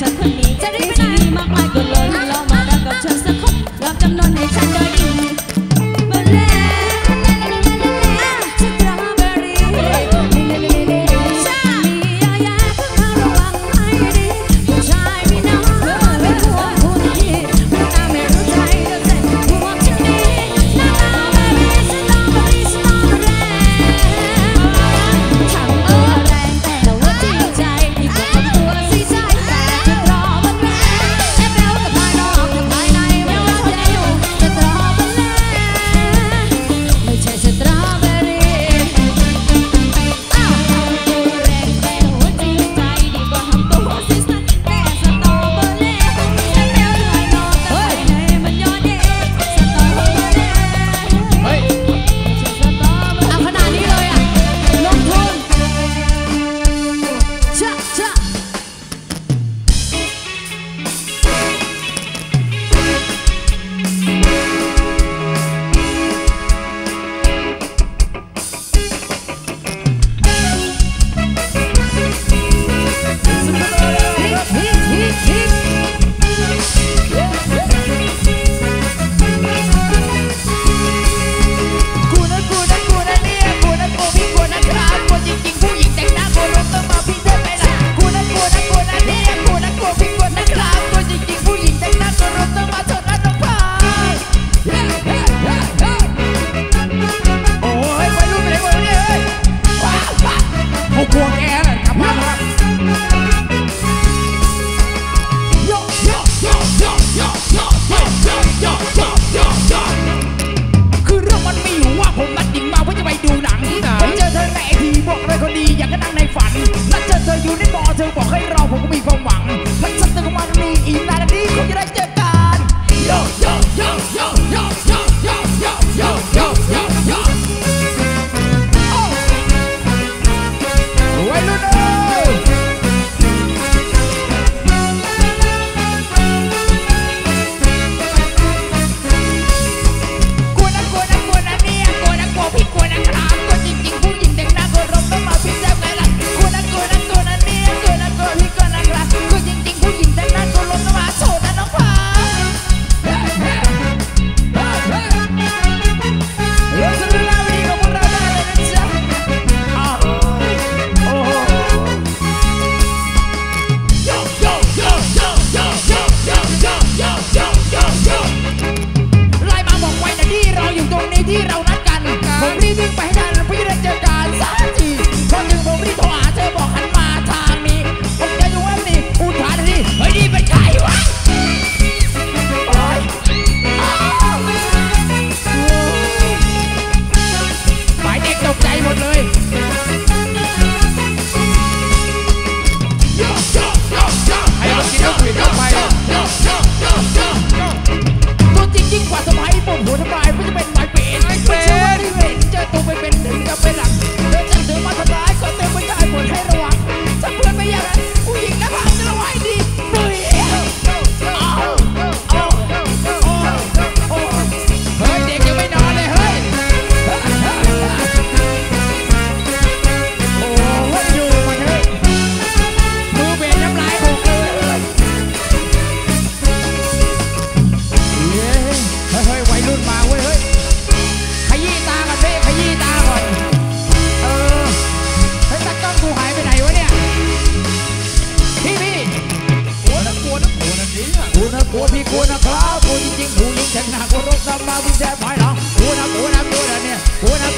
想困你 There's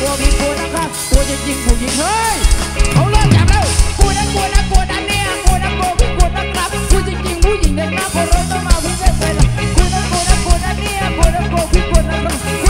ลัวมีกลัวนะคะกลัวจะยิงผู้หญิงเฮ้ยเขาเลิกจับแล้วกลัวนะกลัวนะกลัวนะเนี่ยกลัวนะกลัวพี่กลัวนะครับกลัวจะยิงผู้หญิงนะครับเพราต้องมาวิ่งเลยนไะกลัวนะกลัวนะกลัวนะเนี่ยกลัวนะกลัวพี่กลัวนะครับ